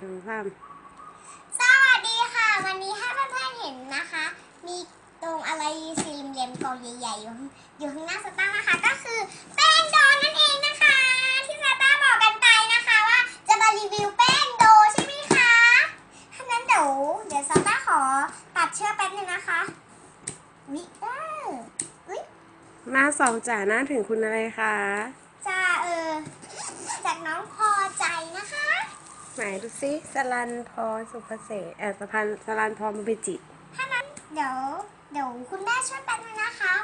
หนึ่งสามสวัสดีค่ะ วันนี้ให้เพื่อนๆเห็นนะคะ มีตรงอะไรสี่เหลี่ยมๆกล่องใหญ่ๆอยู่ข้างอยู่ข้างหน้าสตาร์นะคะก็คือแป้งโดนั่นเองนะคะ ที่สตาร์บอกกันไปนะคะว่าจะมารีวิวแป้งโดใช่ไหมคะถ้างั้นเดี๋ยวเดี๋ยวสตาร์ขอตัดเชือกแป๊บนึงนะคะวิเออวิหน้าสองจ่าหน้าถึงคุณอะไรคะ จะเออจากน้องพอใจนะคะ ไหนดูสิสลันพรสุภเสษเออสะพานสลันพรมุบิจิตถ้านั้นเดี๋ยวเดี๋ยวคุณแม่ช่วยแป๊บนึงนะคะ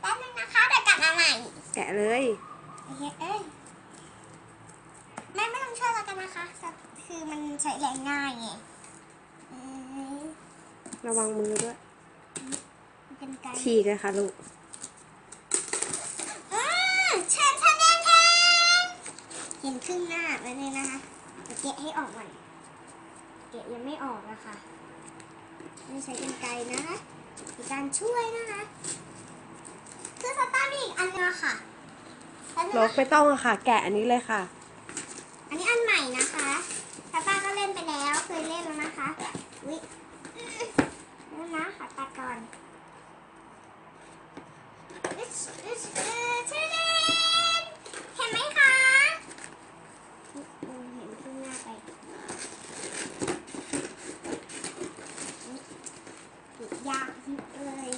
แป๊บนึงนะคะเดี๋ยวกลับมาใหม่แกะเลย เอ้ยเอ้ยแม่ไม่ต้องช่วยแล้วกันนะคะสักคือมันใช้แรงง่ายไงเอ้ยระวังมือด้วยมันเป็นไกลฉีกเลยค่ะลูกอ่าแชนแชนแชนแชนเห็นครึ่งหน้าไว้เลยนะคะ เดี๋ยวเกะให้ออกก่อนเกะยังไม่ออกนะคะไม่ใช้เป็นไกลนะคะมีการช่วยนะคะคือสตาร์ทมีอีกอันนึงอะค่ะแล้วลนะกไม่ต้องอะค่ะ แกะอันนี้เลยค่ะ อันนี้อันใหม่นะคะตาป้าก็เล่นไปแล้วเคยเล่นแล้วนะคะวิแล้วนะขอตัดก่อนอึ๊ชอึ๊ชเออเชเดนเห็นไหมคะอืมเห็นขึ้นหน้าไปอุ๊ยยากเลย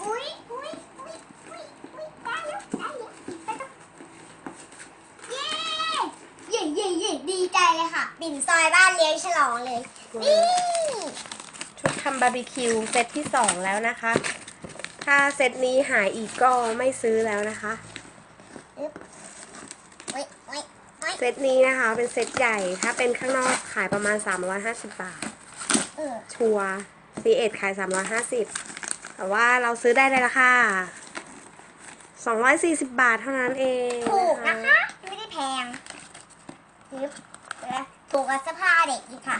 อุ้ยอุ้ยอุ้ยอุ้ยอุ้ยได้แล้วได้แล้วไปต่อเย้เย่เย่เย่ดีใจเลยค่ะ ปิ่น ซอยบ้านเลี้ยงฉลองเลย นี่ชุดทำบาร์บีคิวเซตที่สองแล้วนะคะ ถ้าเซตนี้หายอีกก็ไม่ซื้อแล้วนะคะ โอ้ยโอ้ยโอ้ยเซตนี้นะคะเป็นเซตใหญ่ ถ้าเป็นข้างนอกขายประมาณ 350 บาท เออชัวร์ C1 ขาย 350 แต่ว่าเราซื้อได้ในราคา240 บาทเท่านั้นเองถูกนะคะ ไม่ได้แพงฮึบเออ ถูกกับเสื้อผ้าเด็กอีกค่ะ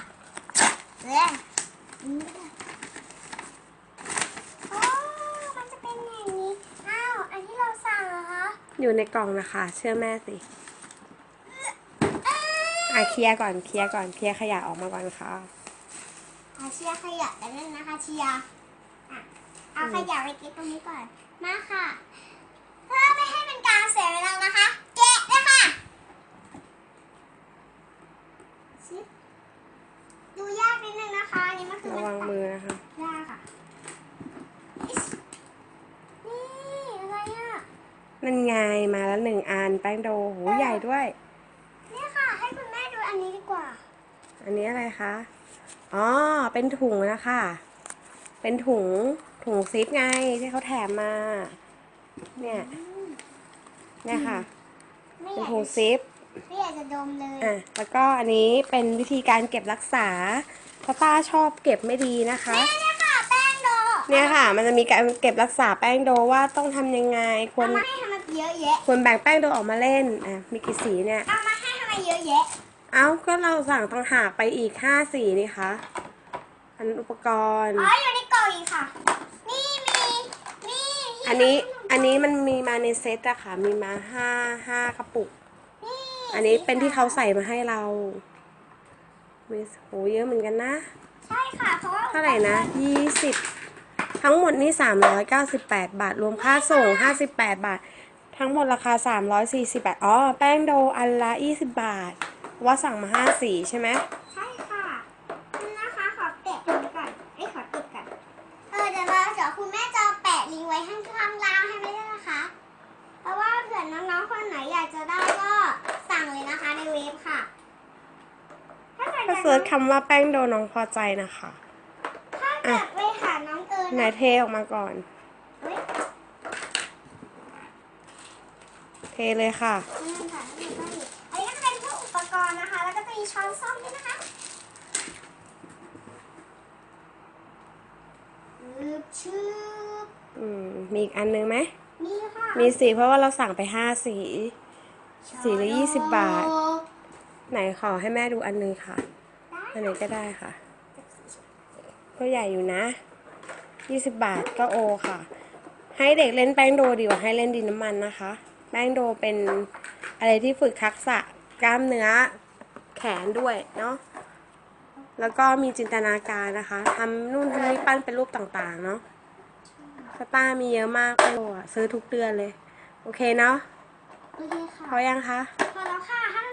เอออืมโอ้มันจะเป็นอย่างนี้ อ้าว อันที่เราสั่งเหรอคะ อยู่ในกล่องนะคะ เชื่อแม่สิเอ้ยอะเคลียร์ก่อนเคลียร์ก่อนเคลียร์ขยะออกมาก่อนค่ะอาเชียร์ขยะกันนั่นนะคะเชียร์อะเอาขยะไปเก็บตรงนี้ก่อน มาค่ะ เพื่อไม่ให้เป็นการเสียเวลานะคะ แกะเลยค่ะชิดูยากนิดนึงนะคะอันนี้มันคือ ระ มัน วัง ตัด มือนะคะ ยากค่ะอิ๊ชนี่อะไรอะ นั่นไงมาแล้วหนึ่งอันแป้งโดโหใหญ่ด้วยเนี่ยค่ะ ให้คุณแม่ดูอันนี้ดีกว่า อันนี้อะไรคะ อ๋อ เป็นถุงนะคะ เป็นถุงถุงซิปไงที่เขาแถมมา เนี่ยเนี่ยค่ะไม่เป็นอยากถุงจะซิปไม่อยากจะดมเลยอะแล้วก็อันนี้เป็นวิธีการเก็บรักษา เพราะต้าชอบเก็บไม่ดีนะคะแม่เนี่ยค่ะแป้งโด เนี่ยค่ะ มันจะมีการเก็บรักษาแป้งโดว่าต้องทำยังไงควเอารมาให้ทำไม เยอะแยะควรแบ่งแป้งโดออกมาเล่น อะ มีกี่สีเนี่ย เอามาให้ทำไมเยอะแยะ เอ้า ก็เราสั่งต่างหากไปอีกห้าสีนี่คะ อันอุปกรณ์ อ๋ออยู่ในกล่องอีกค่ะ นี่มี นี่อันนี้ อันนี้มันมีมาในเซตอะค่ะ มีมาห้าห้ากระปุกนี่อันนี้เป็นที่เขาใส่มาให้เรามีโหเยอะเหมือนกันนะ ใช่ค่ะ เพราะว่าเท่าไหร่นะยี่สิบทั้งหมดนี่สามร้อยเก้าสิบแปดบาท รวมค่าส่งห้าสิบแปดบาท ทั้งหมดราคาสามร้อยสี่สิบบาท อ๋อ แป้งโดอันละยี่สิบบาท ว่าสั่งมาห้าสีใช่ไหม ใช่ค่ะนี่นะคะ ขอแตะตรงนี้ก่อนเอ้ยขอติดก่อน เออ เดี๋ยวเราเดี๋ยวคุณแม่จะแปะลิงก์ไว้ข้างข้างล่างให้ไม่ได้นะคะ เพราะว่าเผื่อน้องๆ คนไหนอยากจะได้ก็สั่งเลยนะคะในเว็บค่ะ ถ้าเกิดก็เซิร์ชคำว่าแป้งโดน้องพอใจนะคะ ถ้าเกิดไปหาน้องเอิญไหนนะ เทออกมาก่อน เฮ้ย เทเลยค่ะนี่ค่ะนี่ก็มีอันนี้ก็จะเป็นพวกอุปกรณ์นะคะ แล้วก็จะมีช้อนส้อมด้วยนะคะชืบชืบอืม มีอีกอันนึงไหม นี่ค่ะมีสีเพราะว่าเราสั่งไปห้าสี สีละยี่สิบบาท ไหนขอให้แม่ดูอันนึงค่ะ อันไหนก็ได้ค่ะ ก็ใหญ่อยู่นะยี่สิบบาทก็โอค่ะ ให้เด็กเล่นแป้งโดดีกว่าให้เล่นดินน้ำมันนะคะ แป้งโดเป็นอะไรที่ฝึกทักษะกล้ามเนื้อแขนด้วยเนาะ แล้วก็มีจินตนาการนะคะทำนู่นทำนี่ปั้นเป็นรูปต่างๆเนาะสตาร์มีเยอะมากเลยอะซื้อทุกเดือนเลย โอเคเนาะโอเคค่ะพอยังคะพ